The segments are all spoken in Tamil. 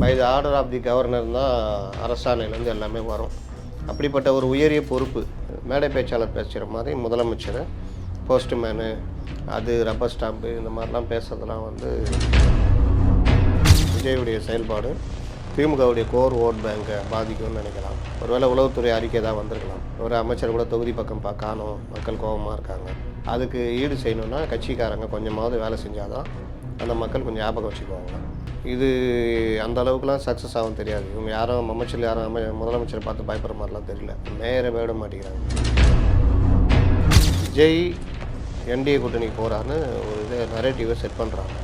By the order of the governor தான் அரசாணையிலேருந்து எல்லாமே வரும். அப்படிப்பட்ட ஒரு உயரிய பொறுப்பு மேடை பேச்சாளர் பேசுகிற மாதிரி முதலமைச்சர் போஸ்ட்மேனு அது ரப்பர் ஸ்டாம்பு இந்த மாதிரிலாம் பேசுறதெல்லாம் வந்து விஜயுடைய செயல்பாடு திமுகவுடைய கோர் ஓட் பேங்கை பாதிக்கும்னு நினைக்கலாம். ஒருவேளை உளவுத்துறை அறிக்கை தான் வந்திருக்கலாம். ஒரு அமைச்சர் கூட தொகுதி பக்கம் பா மக்கள் கோபமாக இருக்காங்க. அதுக்கு ஈடு செய்யணும்னா கட்சிக்காரங்க கொஞ்சமாவது வேலை செஞ்சால் தான் அந்த மக்கள் கொஞ்சம் ஞாபகம் வச்சுக்குவாங்க. இது அந்த அளவுக்குலாம் சக்ஸஸ் ஆகும் தெரியாது. இவங்க யாரும் அமைச்சர் யாரும் அமை முதலமைச்சரை பார்த்து பயப்படுற மாதிரிலாம் தெரியல. மேயரை விட மாட்டேங்கிறாங்க. விஜய் என்டிஏ கூட்டணிக்கு போகிறாருன்னு ஒரு இதை நரேட்டிவை செட் பண்ணுறாங்க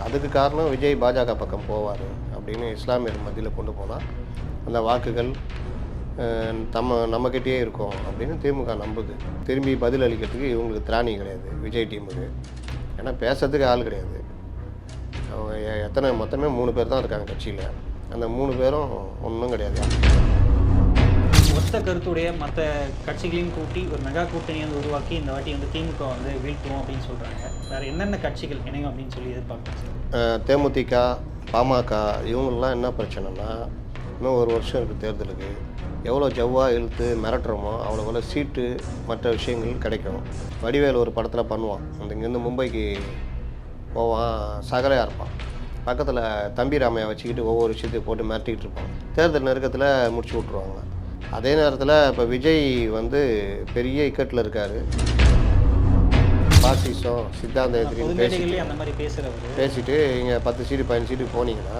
அதுக்கு காரணம் விஜய் பாஜக பக்கம் போவார் அப்படின்னு இஸ்லாமியர் மத்தியில் கொண்டு போனால் அந்த வாக்குகள் அஹ், தம்ம நம்மக்கிட்டேயே இருக்கும் அப்படின்னு திமுக நம்புது. திரும்பி பதில் அளிக்கிறதுக்கு இவங்களுக்கு திராணி கிடையாது விஜய் டீமுக்கு. ஏன்னா பேசுறதுக்கு ஆள் கிடையாது. அவங்க எத்தனை மொத்தமே மூணு பேர் தான் இருக்காங்க கட்சியில். அந்த மூணு பேரும் ஒன்றும் கிடையாது. ஒத்த கருத்துடைய மற்ற கட்சிகளையும் கூட்டி ஒரு மெகா கூட்டணியை வந்து உருவாக்கி இந்த வாட்டி வந்து திமுக வந்து வீழ்த்துவோம் அப்படின்னு சொல்றாங்க. வேற என்னென்ன கட்சிகள் இணையும் அப்படின்னு சொல்லி எதிர்பார்க்குறேன் தேமுதிக பாமக இவங்கெல்லாம் என்ன பிரச்சனைனா இன்னும் ஒரு வருஷம் இருக்குது தேர்தலுக்கு. எவ்வளோ ஜவ்வாக இழுத்து மிரட்டுறோமோ அவ்வளோ சீட்டு மற்ற விஷயங்கள் கிடைக்கும். வடிவேல் ஒரு படத்தில் பண்ணுவான். அந்த இங்கேருந்து மும்பைக்கு போவான் சகலையாக இருப்பான். பக்கத்தில் தம்பி ராமையா வச்சுக்கிட்டு ஒவ்வொரு விஷயத்தையும் போட்டு மிரட்டிக்கிட்டு இருப்பான். தேர்தல் நெருக்கத்தில் முடிச்சு விட்ருவாங்க அதே நேரத்தில் இப்போ விஜய் வந்து பெரிய இக்கட்டில் இருக்கார். பாசிசம் சித்தாந்த எதிரின்னு பேசிட்டு பேசிட்டு இங்கே பத்து சீட்டு பதினஞ்சு சீட்டு போனீங்கன்னா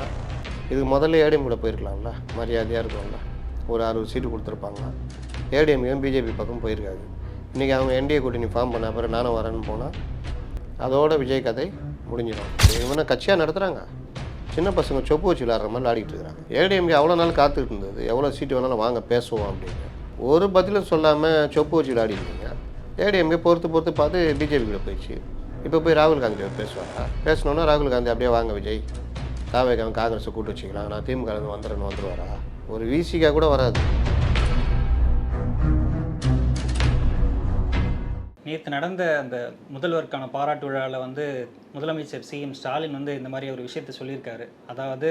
இதுக்கு முதல்ல ஏடிஎம் கூட போயிருக்கலாம்ல மரியாதையாக இருக்கும்ல. ஒரு அறுபது சீட்டு கொடுத்துருப்பாங்க. ஏடிஎம்கையும் பிஜேபி பக்கம் போயிருக்காது இன்றைக்கி அவங்க என்டிஏ கூட்டணி ஃபார்ம் பண்ண அப்புறம் நானும் வரேன்னு போனால் அதோட விஜய் கதை முடிஞ்சிடும். இவனை கட்சியாக நடத்துகிறாங்க சின்ன பசங்க சொப்பு வச்சு விளாட்ற மாதிரி விளாடிட்டு இருக்கிறாங்க. ஏடிஎம்கே அவ்வளோ நாள் காத்துக்கிட்டு இருந்தது. எவ்வளோ சீட்டு வேணாலும் வாங்க பேசுவோம் அப்படின்னு. ஒரு பதிலும் சொல்லாமல் சொப்பு வச்சு விளையாடிருந்தீங்க ஏடிஎம்கே பொறுத்து பொறுத்து பார்த்து பிஜேபிக்குள்ளே போயிடுச்சு. இப்போ போய் ராகுல் காந்தி பேசுவாங்க பேசணுன்னா ராகுல் காந்தி அப்படியே வாங்க விஜய். தாவேக்காக காங்கிரஸை கூட்டு வச்சுக்கலாம். நான் திமுக வந்துடுறேன்னு வந்துடுவாரா ஒரு விசிகா கூட வராது. நேற்று நடந்த அந்த முதல்வருக்கான பாராட்டு விழாவில் வந்து முதலமைச்சர் சிஎம் ஸ்டாலின் வந்து இந்த மாதிரி ஒரு விஷயத்தை சொல்லியிருக்காரு. அதாவது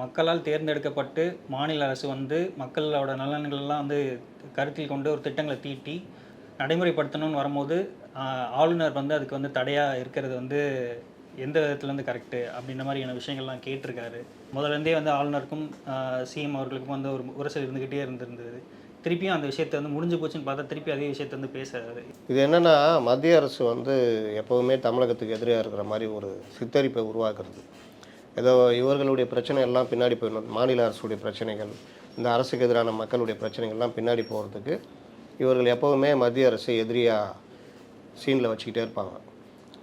மக்களால் தேர்ந்தெடுக்கப்பட்டு மாநில அரசு வந்து மக்களோட நலன்களெல்லாம் வந்து கருத்தில் கொண்டு ஒரு திட்டங்களை தீட்டி நடைமுறைப்படுத்தணும்னு வரும்போது ஆளுநர் வந்து அதுக்கு வந்து தடையாக இருக்கிறது வந்து எந்த விதத்துலேருந்து கரெக்டு அப்படின்ற மாதிரியான விஷயங்கள்லாம் கேட்டிருக்காரு. முதலேருந்தே வந்து ஆளுநருக்கும் சிஎம் அவர்களுக்கும் வந்து ஒரு உரசல் இருந்துக்கிட்டே இருந்திருந்தது. திருப்பியும் அந்த விஷயத்தை வந்து முடிஞ்சு போச்சுன்னு பார்த்தா திருப்பி அதே விஷயத்தை வந்து பேசுறாரு. இது என்னென்னா மத்திய அரசு வந்து எப்போவுமே தமிழகத்துக்கு எதிராக இருக்கிற மாதிரி ஒரு சித்தரிப்பை உருவாக்குறது. ஏதோ இவர்களுடைய பிரச்சனை எல்லாம் பின்னாடி போயிடணும். மாநில அரசுடைய பிரச்சனைகள் இந்த அரசுக்கு எதிரான மக்களுடைய பிரச்சனைகள்லாம் பின்னாடி போகிறதுக்கு இவர்கள் எப்போவுமே மத்திய அரசை எதிரியாக சீனில் வச்சுக்கிட்டே இருப்பாங்க.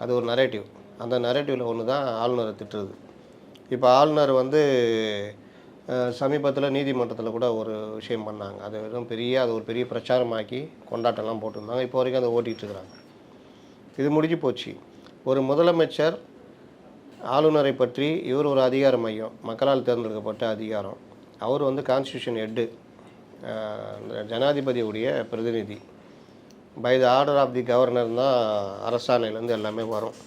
அது ஒரு நரேட்டிவ் அந்த நரேட்டிவில் ஒன்று தான் ஆளுநரை திட்டுறது. இப்போ ஆளுநர் வந்து சமீபத்தில் நீதிமன்றத்தில் கூட ஒரு விஷயம் பண்ணாங்க. அது வெறும் பெரிய அது ஒரு பெரிய பிரச்சாரமாக்கி கொண்டாட்டம்லாம் போட்டிருந்தாங்க. இப்போ வரைக்கும் அதை ஓட்டிகிட்டு இருக்கிறாங்க. இது முடிஞ்சு போச்சு. ஒரு முதலமைச்சர் ஆளுநரை பற்றி இவர் ஒரு அதிகார மையம் மக்களால் தேர்ந்தெடுக்கப்பட்ட அதிகாரம். அவர் வந்து கான்ஸ்டியூஷன் ஹெட்டு ஜனாதிபதியுடைய பிரதிநிதி. By the order of the governor தான் அரசாணையிலேருந்து எல்லாமே வரும்.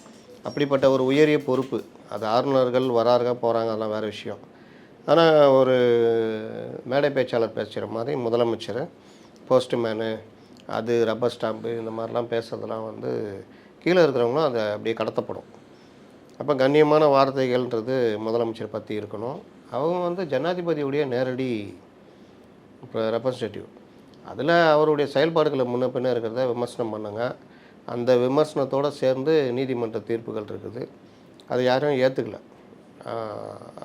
அப்படிப்பட்ட ஒரு உயரிய பொறுப்பு. அது ஆளுநர்கள் வராருங்க போகிறாங்க அதெல்லாம் வேறு விஷயம். ஆனால் ஒரு மேடை பேச்சாளர் பேசுகிற மாதிரி முதலமைச்சர் போஸ்ட்மேனு அது ரப்பர் ஸ்டாம்பு இந்த மாதிரிலாம் பேசுறதெல்லாம் வந்து கீழே இருக்கிறவங்களும் அதை அப்படியே கடத்தப்படும். அப்போ கண்ணியமான வார்த்தைகள்ன்றது முதலமைச்சர் பற்றி இருக்கணும். அவங்க வந்து ஜனாதிபதியுடைய நேரடி ரெப்ரசன்டேட்டிவ் அதில் அவருடைய செயல்பாடுகளை முன்ன பின்னே இருக்கிறத விமர்சனம் பண்ணுங்க. அந்த விமர்சனத்தோடு சேர்ந்து நீதிமன்ற தீர்ப்புகள் இருக்குது. அதை யாரும் ஏற்றுக்கல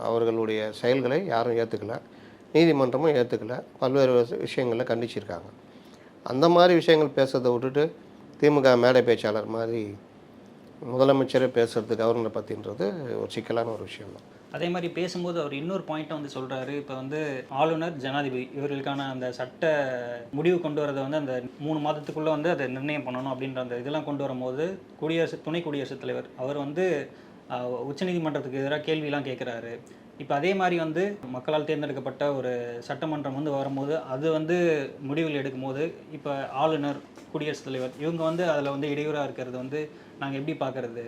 அவர்களுடைய செயல்களை யாரும் ஏற்றுக்கல நீதிமன்றமும் ஏற்றுக்கல பல்வேறு விஷயங்களில் கண்டிச்சிருக்காங்க. அந்த மாதிரி விஷயங்கள் பேசுறதை விட்டுட்டு திமுக மேடை பேச்சாளர் மாதிரி முதலமைச்சரே பேசுறது கவர்னரை பற்றின்றது ஒரு சிக்கலான ஒரு விஷயம் தான் அதே மாதிரி பேசும்போது அவர் இன்னொரு பாயிண்ட்டை வந்து சொல்கிறாரு இப்போ வந்து ஆளுநர் ஜனாதிபதி இவர்களுக்கான அந்த சட்ட முடிவு கொண்டு வரதை வந்து அந்த மூணு மாதத்துக்குள்ளே வந்து அதை நிர்ணயம் பண்ணணும் அப்படின்ற அந்த இதெல்லாம் கொண்டு வரும்போது குடியரசு துணை குடியரசுத் தலைவர் அவர் வந்து உச்சநீதிமன்றத்துக்கு எதிராக கேள்விலாம் கேட்குறாரு. இப்போ அதே மாதிரி வந்து மக்களால் தேர்ந்தெடுக்கப்பட்ட ஒரு சட்டமன்றம் வந்து வரும்போது அது வந்து முடிவுகள் எடுக்கும்போது இப்போ ஆளுநர் குடியரசுத் தலைவர் இவங்க வந்து அதில் வந்து இடையூறாக இருக்கிறது வந்து நாங்கள் எப்படி பார்க்குறது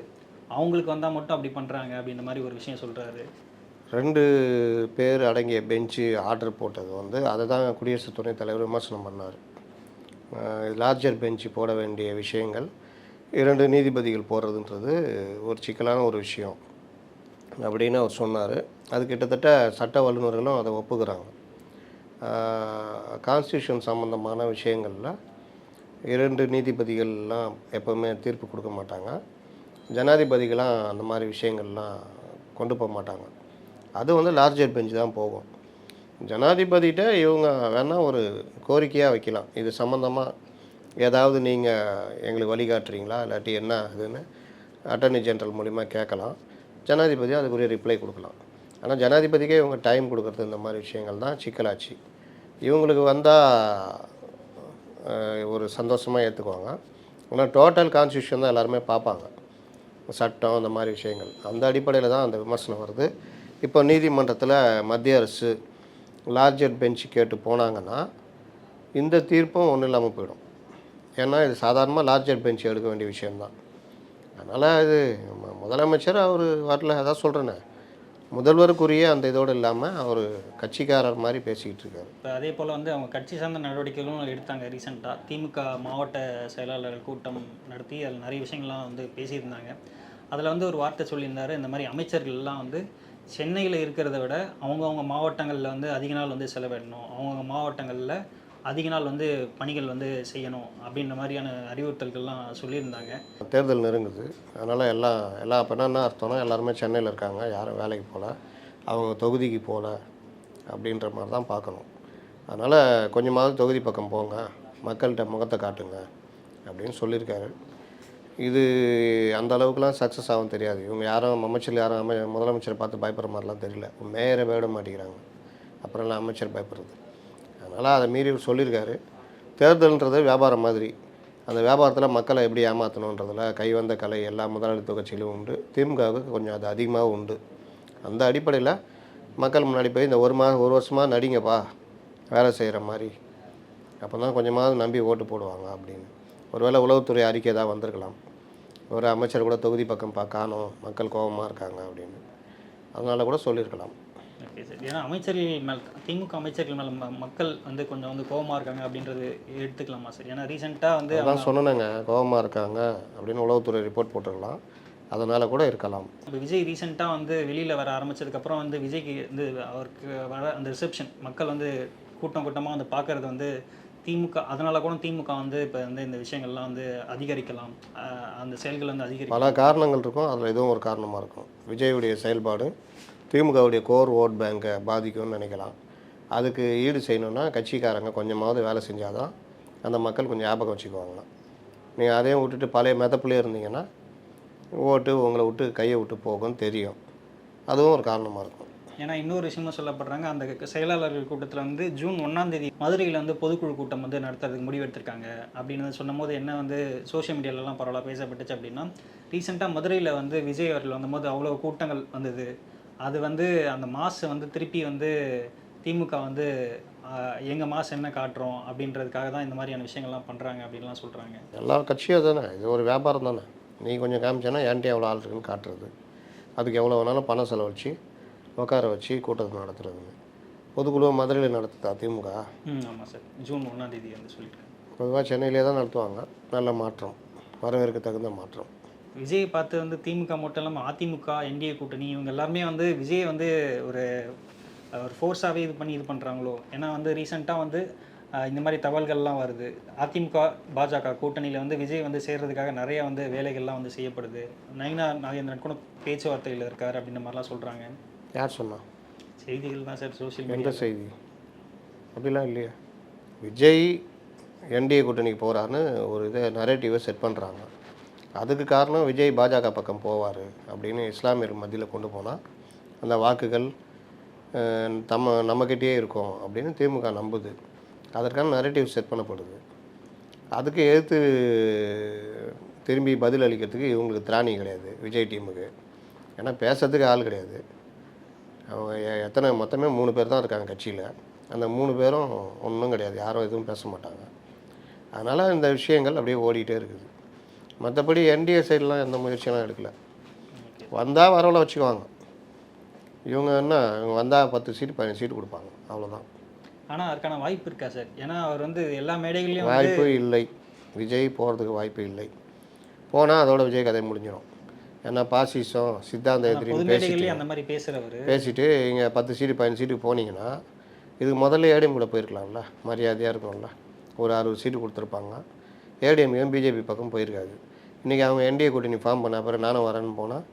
அவங்களுக்கு வந்தால் மட்டும் அப்படி பண்ணுறாங்க அப்படின்ற மாதிரி ஒரு விஷயம் சொல்கிறாரு ரெண்டு பேர் அடங்கிய பெஞ்சு ஆர்டர் போட்டது வந்து அதை தான் குடியரசு துணைத் தலைவர் விமர்சனம் பண்ணார். லார்ஜர் பெஞ்சு போட வேண்டிய விஷயங்கள். இரண்டு நீதிபதிகள் போடுறதுன்றது ஒரு சிக்கலான ஒரு விஷயம் அப்படின்னு அவர் சொன்னார். அது கிட்டத்தட்ட சட்ட வல்லுநர்களும் அதை ஒப்புக்கிறாங்க. கான்ஸ்டியூஷன் சம்மந்தமான விஷயங்களில் இரண்டு நீதிபதிகள்லாம் எப்போவுமே தீர்ப்பு கொடுக்க மாட்டாங்க. ஜனாதிபதிகளாம் அந்த மாதிரி விஷயங்கள்லாம் கொண்டு போக மாட்டாங்க. அது வந்து லார்ஜர் பெஞ்சு தான் போகும். ஜனாதிபதிகிட்ட இவங்க வேணால் ஒரு கோரிக்கையாக வைக்கலாம். இது சம்மந்தமாக ஏதாவது நீங்கள் எங்களுக்கு வழிகாட்டுறீங்களா? இல்லாட்டி என்ன ஆகுதுன்னு அட்டர்னி ஜென்ரல் மூலிமா கேட்கலாம். ஜனாதிபதி அதுக்குரிய ரிப்ளை கொடுக்கலாம். ஆனால் ஜனாதிபதிக்கே இவங்க டைம் கொடுக்குறது இந்த மாதிரி விஷயங்கள் தான் சிக்கலாச்சு. இவங்களுக்கு வந்தால் ஒரு சந்தோஷமாக ஏற்றுக்குவாங்க ஆனால் டோட்டல் கான்ஸ்டியூஷன் தான் எல்லாருமே பார்ப்பாங்க. சட்டம் அந்த மாதிரி விஷயங்கள். அந்த அடிப்படையில் தான் அந்த விமர்சனம் வருது. இப்போ நீதிமன்றத்தில் மத்திய அரசு லார்ஜர் பெஞ்ச் கேட்டு போனாங்கன்னா இந்த தீர்ப்பும் ஒன்றும் இல்லாமல் போயிடும். ஏன்னா இது சாதாரணமாக லார்ஜர் பெஞ்ச் எடுக்க வேண்டிய விஷயம்தான். அதனால் இது முதலமைச்சர் அவர் வரல அதான் சொல்கிறேனே முதல்வருக்குரிய அந்த இதோடு இல்லாமல் அவர் கட்சிக்காரர் மாதிரி பேசிக்கிட்டு இருக்காரு. இப்போ அதே போல் வந்து அவங்க கட்சி சார்ந்த நடவடிக்கைகளும் எடுத்தாங்க ரீசெண்டாக திமுக மாவட்ட செயலாளர்கள் கூட்டம் நடத்தி அதில் நிறைய விஷயங்கள்லாம் வந்து பேசியிருந்தாங்க. அதில் வந்து ஒரு வார்த்தை சொல்லியிருந்தார் இந்த மாதிரி அமைச்சர்கள்லாம் வந்து சென்னையில் இருக்கிறத விட அவங்கவுங்க மாவட்டங்களில் வந்து அதிக நாள் வந்து செலவிடணும். அவங்கவுங்க மாவட்டங்களில் அதிக நாள் வந்து பணிகள் வந்து செய்யணும் அப்படின்ற மாதிரியான அறிவுறுத்தல்கள்லாம் சொல்லியிருந்தாங்க. தேர்தல் நெருங்குது. அதனால் எல்லாம் எல்லா இப்போ என்ன அர்த்தம்னா எல்லாருமே சென்னையில் இருக்காங்க. யாரும் வேலைக்கு போகல அவங்க தொகுதிக்கு போகல அப்படின்ற மாதிரி தான் பார்க்கணும். அதனால் கொஞ்சமாவது தொகுதி பக்கம் போங்க. மக்கள்கிட்ட முகத்தை காட்டுங்க அப்படின்னு சொல்லியிருக்காரு. இது அந்த அளவுக்குலாம் சக்ஸஸ் ஆகும் தெரியாது. இவங்க யாரும் அமைச்சர் யாரும் அமை முதலமைச்சரை பார்த்து பயப்படுற மாதிரிலாம் தெரியல. மேயரை விட மாட்டேங்கிறாங்க. அப்புறம் எல்லாம் அமைச்சர் பயப்படுறது. அதனால் அதை மீறி சொல்லியிருக்காரு. தேர்தல்ன்றது வியாபாரம் மாதிரி. அந்த வியாபாரத்தில் மக்களை எப்படி ஏமாற்றணுன்றதுல கைவந்த கலை எல்லா முதலாளித்துவ கட்சியிலும் உண்டு. திமுகவுக்கு கொஞ்சம் அது அதிகமாக உண்டு. அந்த அடிப்படையில் மக்கள் முன்னாடி போய் இந்த ஒரு மாதம் ஒரு வருஷமாக நடிங்கப்பா வேலை செய்கிற மாதிரி. அப்போ தான் கொஞ்சமாவது நம்பி ஓட்டு போடுவாங்க அப்படின்னு. ஒருவேளை உளவுத்துறை அறிக்கை தான் வந்திருக்கலாம். ஒரு அமைச்சர் கூட தொகுதி பக்கம் பா காணும். மக்கள் கோபமாக இருக்காங்க அப்படின்னு. அதனால் கூட சொல்லியிருக்கலாம். ஏன்னா அமைச்சர்கள் மேல் திமுக அமைச்சர்கள் மேலே மக்கள் வந்து கொஞ்சம் வந்து கோவமா இருக்காங்க அப்படின்றது எடுத்துக்கலாமா சார்? ஏன்னா ரீசெண்டாக வந்து அதான் சொன்னேங்க கோபமாக இருக்காங்க அப்படின்னு உளவுத்துறை ரிப்போர்ட் போட்டிருக்கலாம். அதனால் கூட இருக்கலாம். இப்போ விஜய் ரீசெண்டாக வந்து வெளியில் வர ஆரம்பிச்சதுக்கப்புறம் வந்து விஜய்க்கு வந்து அவருக்கு வர அந்த ரிசப்ஷன் மக்கள் வந்து கூட்டம் கூட்டமாக வந்து பார்க்கறது வந்து திமுக அதனால கூட திமுக வந்து இப்போ வந்து இந்த விஷயங்கள்லாம் வந்து அதிகரிக்கலாம். அந்த செயல்கள் வந்து அதிகரிக்கலாம். பல காரணங்கள் இருக்கும் அதில் இதுவும் ஒரு காரணமாக இருக்கும். விஜயுடைய செயல்பாடு திமுகவுடைய கோர் ஓட் பேங்கை பாதிக்கும்னு நினைக்கலாம். அதுக்கு ஈடு செய்யணுன்னா கட்சிக்காரங்க கொஞ்சமாவது வேலை செஞ்சால் தான் அந்த மக்கள் கொஞ்சம் ஞாபகம் வச்சுக்குவாங்களாம். நீங்கள் அதையும் விட்டுட்டு பழைய மெதப்புலேயே இருந்தீங்கன்னா ஓட்டு உங்களை விட்டு கையை விட்டு போகும்னு தெரியும். அதுவும் ஒரு காரணமாக இருக்கும். ஏன்னா இன்னொரு விஷயமும் சொல்லப்படுறாங்க அந்த செயலாளர்கள் கூட்டத்தில் வந்து ஜூன் ஒன்றாம் தேதி மதுரையில் வந்து பொதுக்குழு கூட்டம் வந்து நடத்துறதுக்கு முடிவெடுத்திருக்காங்க. அப்படின்னு சொன்னபோது என்ன வந்து சோஷியல் மீடியாலலாம் பரவாயில்ல பேசப்பட்டுச்சு அப்படின்னா ரீசெண்டாக மதுரையில் வந்து விஜய் அவர்கள் வந்தபோது அவ்வளோ கூட்டங்கள் வந்தது. அது வந்து அந்த மாசை வந்து திருப்பி வந்து திமுக வந்து எங்கள் மாசு என்ன காட்டுறோம் அப்படின்றதுக்காக தான் இந்த மாதிரியான விஷயங்கள்லாம் பண்ணுறாங்க அப்படின்லாம் சொல்கிறாங்க எல்லா கட்சியும் தானே இது ஒரு வியாபாரம் தானே? நீ கொஞ்சம் காமிச்சேன்னா என்கிட்ட எவ்வளோ ஆள் இருக்குன்னு காட்டுறது? அதுக்கு எவ்வளோ வேணாலும் பணம் செலவழிச்சு உட்கார வச்சு கூட்டத்தை நடத்துறது. பொதுக்குழு மதுரையில் நடத்துதா திமுக? ஆமாம் சார். ஜூன் ஒன்றாம் தேதி வந்து சொல்லியிருக்காங்க. பொதுவாக சென்னையிலே தான் நடத்துவாங்க. நல்ல மாற்றம். வரவேற்க தகுந்த மாற்றம். விஜய் பார்த்து வந்து திமுக மட்டும் இல்லாமல் அதிமுக என்டிஏ கூட்டணி இவங்க எல்லாருமே வந்து விஜய் வந்து ஒரு ஒரு ஃபோர்ஸாகவே இது பண்ணி இது பண்ணுறாங்களோ ஏன்னா வந்து ரீசெண்டாக வந்து இந்த மாதிரி தகவல்கள்லாம் வருது. அதிமுக பாஜக கூட்டணியில் வந்து விஜய் வந்து சேர்றதுக்காக நிறைய வந்து வேலைகள்லாம் வந்து செய்யப்படுது. நைனா நாகேந்திரன் கூட பேச்சுவார்த்தையில் இருக்கார் அப்படின்ற மாதிரிலாம் சொல்கிறாங்க யார் சொன்னா? செய்திகள் தான் சார் சோஷியல் எந்த மீடியா செய்தி? அப்படிலாம் இல்லையே. விஜய் என்டிஏ கூட்டணிக்கு போகிறான்னு ஒரு இதை நரேட்டிவை செட் பண்ணுறாங்க அதுக்கு காரணம் விஜய் பாஜக பக்கம் போவார் அப்படின்னு இஸ்லாமியர் மத்தியில் கொண்டு போனால் அந்த வாக்குகள் தம்ம நம்மக்கிட்டேயே இருக்கும் அப்படின்னு திமுக நம்புது. அதற்கான நரேட்டிவ் செட் பண்ணப்படுது. அதுக்கு எதிர்த்து திரும்பி பதில் அளிக்கிறதுக்கு இவங்களுக்கு திராணி கிடையாது விஜய் டீமுக்கு. ஏன்னா பேசுறதுக்கு ஆள் கிடையாது. அவங்க எத்தனை மொத்தமே மூணு பேர் தான் இருக்காங்க கட்சியில். அந்த மூணு பேரும் ஒன்றும் கிடையாது யாரும் எதுவும் பேச மாட்டாங்க. அதனால் இந்த விஷயங்கள் அப்படியே ஓடிக்கிட்டே இருக்குது. மற்றபடி என்டிஏ சைட்லாம் எந்த முயற்சியெல்லாம் எடுக்கல. வந்தால் வரவளை வச்சுக்குவாங்க. இவங்க என்ன இவங்க வந்தால் பத்து சீட்டு பதினஞ்சு சீட்டு கொடுப்பாங்க. அவ்வளோதான் ஆனால் அதுக்கான வாய்ப்பு இருக்கா சார்? ஏன்னா அவர் வந்து எல்லா மேடைகள்லையும் வந்து வாய்ப்பு இல்லை. விஜய் போகிறதுக்கு வாய்ப்பு இல்லை. போனால் அதோட விஜய் கதை முடிஞ்சிடும் ஏன்னா பாசிசம் சித்தாந்த எதிரின்னு பேசிட்டு அந்த மாதிரி பேசுகிறவர் பேசிட்டு இங்கே பத்து சீட்டு பதினஞ்சு சீட்டுக்கு போனீங்கன்னா இதுக்கு முதல்ல ஏடிஎம் கூட போயிருக்கலாம்ல. மரியாதையாக இருக்கும்ல. ஒரு அறுபது சீட்டு கொடுத்துருப்பாங்க. ஏடிஎம்யும் பிஜேபி பக்கம் போயிருக்காது. இன்றைக்கி அவங்க என்டிஏ கூட்டணி ஃபார்ம் பண்ண பிறகு நானும் வரேன்னு போனால்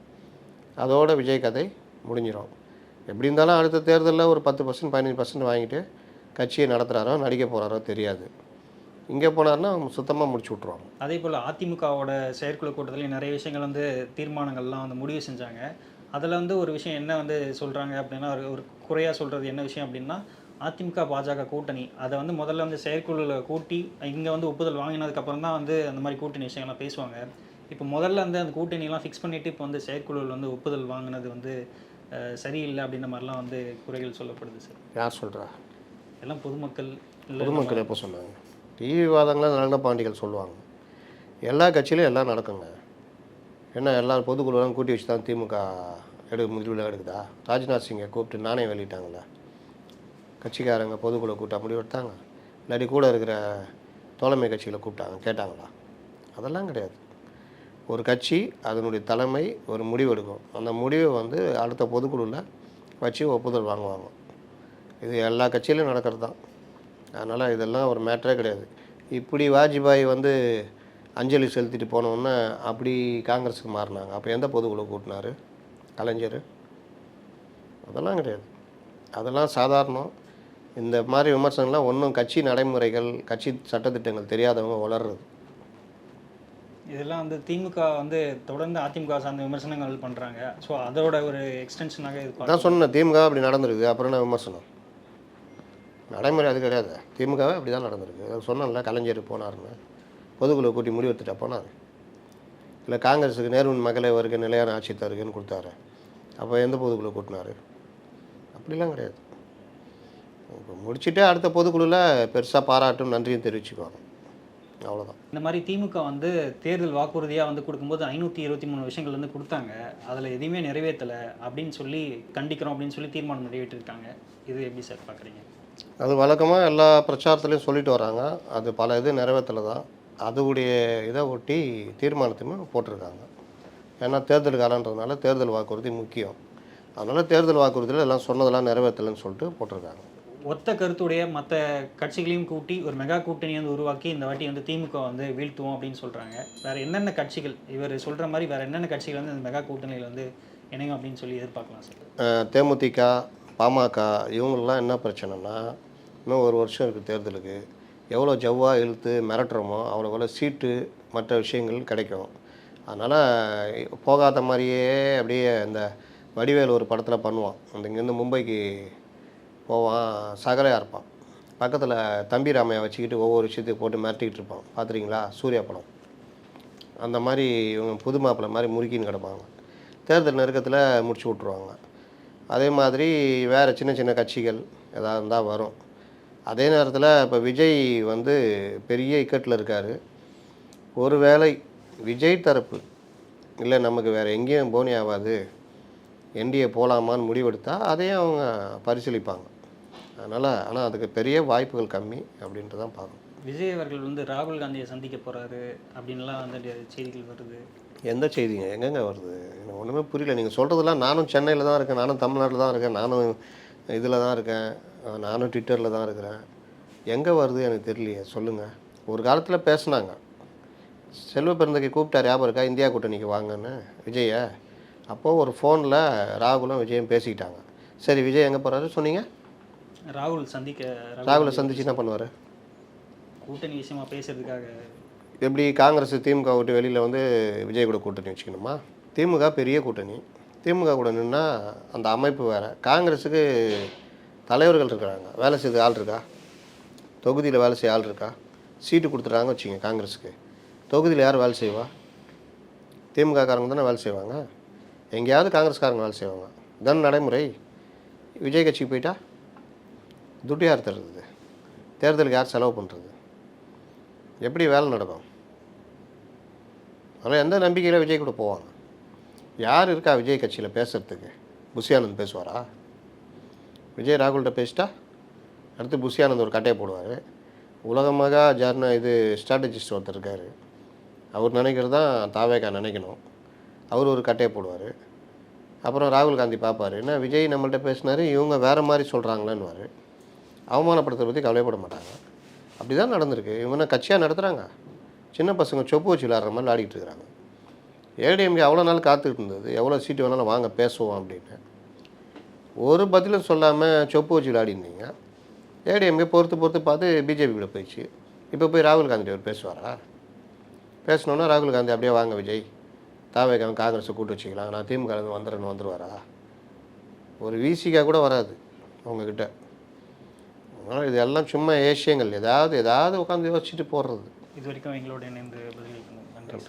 அதோட விஜய் கதை முடிஞ்சிடும் எப்படி இருந்தாலும் அடுத்த தேர்தலில் ஒரு பத்து பர்சன்ட் பதினஞ்சு பர்சன்ட் வாங்கிட்டு கட்சியை நடத்துகிறாரோ நடிக்க போகிறாரோ தெரியாது. இங்கே போனார்னா சுத்தமாக முடிச்சு விட்ருவாங்க அதே போல் அதிமுகவோட செயற்குழு கூட்டத்தில் நிறைய விஷயங்கள் வந்து தீர்மானங்கள்லாம் வந்து முடிவு செஞ்சாங்க. அதில் வந்து ஒரு விஷயம் என்ன வந்து சொல்கிறாங்க அப்படின்னா ஒரு ஒரு குறையாக சொல்கிறது என்ன விஷயம் அப்படின்னா அதிமுக பாஜக கூட்டணி. அதை வந்து முதல்ல வந்து செயற்குழுவில் கூட்டி இங்கே வந்து ஒப்புதல் வாங்கினதுக்கப்புறம் தான் வந்து அந்த மாதிரி கூட்டணி விஷயங்கள்லாம் பேசுவாங்க. இப்போ முதல்ல வந்து அந்த கூட்டணிலாம் ஃபிக்ஸ் பண்ணிவிட்டு இப்போ வந்து செயற்குழுவில் வந்து ஒப்புதல் வாங்கினது வந்து சரியில்லை அப்படின்ற மாதிரிலாம் வந்து குறைகள் சொல்லப்படுது சார். யார் சொல்கிறா எல்லாம் பொதுமக்கள். பொதுமக்கள் எப்போ சொன்னாங்க டிவி விவாதங்களை நல்ல பாண்டிகள் சொல்லுவாங்க. எல்லா கட்சியிலும் எல்லாம் நடக்குங்க. என்ன எல்லா பொதுக்குழுலாம் கூட்டி வச்சு தான் திமுக எடு முடிவில் எடுக்குதா? ராஜ்நாத் சிங்கை கூப்பிட்டு நானே வெளியிட்டாங்களே? கட்சிக்காரங்க பொதுக்குழு கூட்டம் முடிவு எடுத்தாங்க. இல்லாட்டி கூட இருக்கிற தோழமை கட்சிகளை கூப்பிட்டாங்க. கேட்டாங்களா? அதெல்லாம் கிடையாது. ஒரு கட்சி அதனுடைய தலைமை ஒரு முடிவு எடுக்கும். அந்த முடிவை வந்து அடுத்த பொதுக்குழுவில் வச்சு ஒப்புதல் வாங்குவாங்க. இது எல்லா கட்சியிலும் நடக்கிறது தான். அதனால் இதெல்லாம் ஒரு மேட்டரே கிடையாது. இப்படி வாஜ்பாய் வந்து அஞ்சலி செலுத்திட்டு போனோன்னே அப்படி காங்கிரஸுக்கு மாறினாங்க. அப்போ எந்த பொதுக்குழு கூட்டினாரு? கலைஞர். அதெல்லாம் கிடையாது. அதெல்லாம் சாதாரணம். இந்த மாதிரி விமர்சனங்கள்லாம் ஒன்றும் கட்சி நடைமுறைகள் கட்சி சட்டத்திட்டங்கள் தெரியாதவங்க வளர்றது. இதெல்லாம் வந்து திமுக வந்து தொடர்ந்து அதிமுக சார்ந்த விமர்சனங்கள் பண்ணுறாங்க ஸோ அதோட ஒரு எக்ஸ்டென்ஷனாக இது அதான் சொன்னேன் திமுக அப்படி நடந்திருக்கு. அப்புறம் என்ன விமர்சனம்? நடைமுறை அது கிடையாது. திமுகவே அப்படி தான் நடந்திருக்கு சொன்னேன்ல கலைஞர் போனாருன்னு. பொதுக்குழு கூட்டி முடிவு எடுத்துட்டா போனார். இல்லை காங்கிரஸுக்கு நேருவின் மகளே வருக நிலையான ஆட்சி தருகன்னு கொடுத்தாரு. அப்போ எந்த பொதுக்குழு கூட்டினாரு? அப்படிலாம் கிடையாது. முடிச்சுட்டு அடுத்த பொதுக்குழுவில் பெருசாக பாராட்டும் நன்றியும் தெரிவிச்சுக்குவாங்க. அவ்வளோதான் இந்த மாதிரி திமுக வந்து தேர்தல் வாக்குறுதியாக வந்து கொடுக்கும்போது ஐநூற்றி இருபத்தி மூணு விஷயங்கள் வந்து கொடுத்தாங்க. அதில் எதையுமே நிறைவேற்றலை அப்படின்னு சொல்லி கண்டிக்கிறோம் அப்படின்னு சொல்லி தீர்மானம் நிறைவேற்றிருக்காங்க. இது எப்படி சார் பார்க்குறீங்க? அது வழக்கமாக எல்லா பிரச்சாரத்துலையும் சொல்லிட்டு வராங்க. அது பல இது நிறைவேற்றலை தான் அதுடைய இதை ஒட்டி தீர்மானத்தையுமே போட்டிருக்காங்க. ஏன்னா தேர்தல் காலன்றதுனால தேர்தல் வாக்குறுதி முக்கியம். அதனால் தேர்தல் வாக்குறுதியில் எல்லாம் சொன்னதெல்லாம் நிறைவேற்றலைன்னு சொல்லிட்டு போட்டிருக்காங்க. ஒத்த கருத்துடைய மற்ற கட்சிகளையும் கூட்டி ஒரு மெகா கூட்டணி வந்து உருவாக்கி இந்த வாட்டி வந்து திமுக வந்து வீழ்த்துவோம் அப்படின்னு சொல்கிறாங்க வேறு என்னென்ன கட்சிகள்? இவர் சொல்கிற மாதிரி வேறு என்னென்ன கட்சிகள் வந்து இந்த மெகா கூட்டணியில் வந்து இணையும் அப்படின்னு சொல்லி எதிர்பார்க்கலாம் சார். தேமுதிக பாமக இவங்களெலாம் என்ன பிரச்சனைனா இன்னும் ஒரு வருஷம் இருக்குது தேர்தலுக்கு. எவ்வளோ ஜவ்வாக இழுத்து மிரட்டுறோமோ அவ்வளோ அவ்வளோ சீட்டு மற்ற விஷயங்கள் கிடைக்கும். அதனால் போகாத மாதிரியே அப்படியே இந்த வடிவேல் ஒரு படத்தில் பண்ணுவான். அந்த இங்கேருந்து மும்பைக்கு சகலையாக இருப்பான். பக்கத்தில் தம்பி ராமையை வச்சுக்கிட்டு ஒவ்வொரு விஷயத்தையும் போட்டு மிரட்டிக்கிட்டு இருப்பான். பார்த்துறீங்களா சூர்யா படம். அந்த மாதிரி இவங்க புது மாப்பிள்ளை மாதிரி முறுக்கின்னு கிடப்பாங்க. தேர்தல் நெருக்கத்தில் முடிச்சு விட்ருவாங்க அதே மாதிரி வேறு சின்ன சின்ன கட்சிகள் எதாக இருந்தால் வரும். அதே நேரத்தில் இப்போ விஜய் வந்து பெரிய இக்கட்டில் இருக்கார். ஒருவேளை விஜய் தரப்பு இல்லை நமக்கு வேறு எங்கேயும் போனி ஆகாது என்டிஏ போகலாமான்னு முடிவெடுத்தால் அதையும் அவங்க பரிசீலிப்பாங்க. அதனால் ஆனால் அதுக்கு பெரிய வாய்ப்புகள் கம்மி அப்படின்ட்டு தான் பார்க்கணும். விஜய் அவர்கள் வந்து ராகுல் காந்தியை சந்திக்க போகிறாரு அப்படின்லாம் வந்து செய்திகள் வருது. எந்த செய்திங்க? எங்கெங்க வருது? எனக்கு ஒன்றுமே புரியல. நீங்கள் சொல்கிறதெல்லாம் நானும் சென்னையில் தான் இருக்கேன். நானும் தமிழ்நாட்டில் தான் இருக்கேன். நானும் இதில் தான் இருக்கேன். நானும் ட்விட்டரில் தான் இருக்கிறேன். எங்கே வருது எனக்கு தெரியலையே. சொல்லுங்கள் ஒரு காலத்தில் பேசுனாங்க. செல்வ பெருந்தகை கூப்பிட்டார். ஞாபகம் இருக்கா? இந்தியா கூட்டணிக்கு வாங்கன்னு. விஜயை அப்போது ஒரு ஃபோனில் ராகுலும் விஜயும் பேசிக்கிட்டாங்க. சரி விஜய் எங்கே போகிறாரு சொன்னீங்க? ராகுல் சந்திக்க ராகுலை சந்திச்சு என்ன பண்ணுவார்? கூட்டணி விஷயமா பேசுறதுக்காக. எப்படி காங்கிரஸ் திமுக விட்டு வெளியில் வந்து விஜய் கூட கூட்டணி வச்சுக்கணுமா? திமுக பெரிய கூட்டணி. திமுக கூட நின்னா அந்த அமைப்பு வேறு. காங்கிரஸுக்கு தலைவர்கள் இருக்கிறாங்க. வேலை செய்த ஆள் இருக்கா? தொகுதியில் வேலை செய்ய ஆள் இருக்கா? சீட்டு கொடுத்துட்றாங்க வச்சுங்க காங்கிரஸுக்கு. தொகுதியில் யார் வேலை செய்வா? திமுக காரங்க தானே வேலை செய்வாங்க. எங்கேயாவது காங்கிரஸ்காரங்க வேலை செய்வாங்க. இதான் நடைமுறை. விஜய் கட்சிக்கு போயிட்டா? துட்டு யார் தருது. தேர்தலுக்கு யார் செலவு பண்ணுறது எப்படி வேலை நடக்கும்? ஆனால் எந்த நம்பிக்கையில் விஜய் கூட போவாங்க? யார் இருக்கா விஜய் கட்சியில் பேசுகிறதுக்கு புஷி பேசுவாரா? விஜய் ராகுல்கிட்ட பேசிட்டா? அடுத்து புஷி ஒரு கட்டையை போடுவார். உலகமாக ஜர்ன இது ஸ்ட்ராட்டஜிஸ்ட் ஒருத்தர் இருக்கார். அவர் நினைக்கிறது தான் தாவேக்கா நினைக்கணும். அவர் ஒரு கட்டையை போடுவார். அப்புறம் ராகுல் காந்தி பார்ப்பார். என்ன விஜய் நம்மள்கிட்ட பேசினார் இவங்க வேறு மாதிரி சொல்கிறாங்களேன்னுவார் அவமானப்படுத்துறத பற்றி கவலைப்பட மாட்டாங்க. அப்படி தான் நடந்திருக்கு. இவங்க கட்சியாக நடத்துகிறாங்க சின்ன பசங்க சொப்பு வச்சு விளாட்ற மாதிரி விளையாடிட்டு இருக்கிறாங்க. ஏடிஎம்கே அவ்வளோ நாள் காத்துக்கிட்டு இருந்தது. எவ்வளோ சீட்டு வேணாலும் வாங்க பேசுவோம் அப்படின்னு. ஒரு பதிலும் சொல்லாமல் சொப்பு வச்சு விளையாடிருந்தீங்க ஏடிஎம்கே பொறுத்து பொறுத்து பார்த்து பிஜேபிக்குள்ளே போயிடுச்சு. இப்போ போய் ராகுல் காந்தி அவர் பேசுவாரா? பேசணுன்னா ராகுல் காந்தி அப்படியே வாங்க விஜய். தாவேகம் காங்கிரஸை கூட்டு வச்சுக்கலாம். நான் திமுக வந்துடுறேன்னு வந்துடுவாரா ஒரு விசிக்காக கூட வராது அவங்கக்கிட்ட அதனால் இது எல்லாம் சும்மா ஏசியங்கள். ஏதாவது ஏதாவது உட்காந்து யோசிச்சுட்டு போடுறது இது வரைக்கும் எங்களோட இணைந்து பதிலளிக்கணும் நன்றி.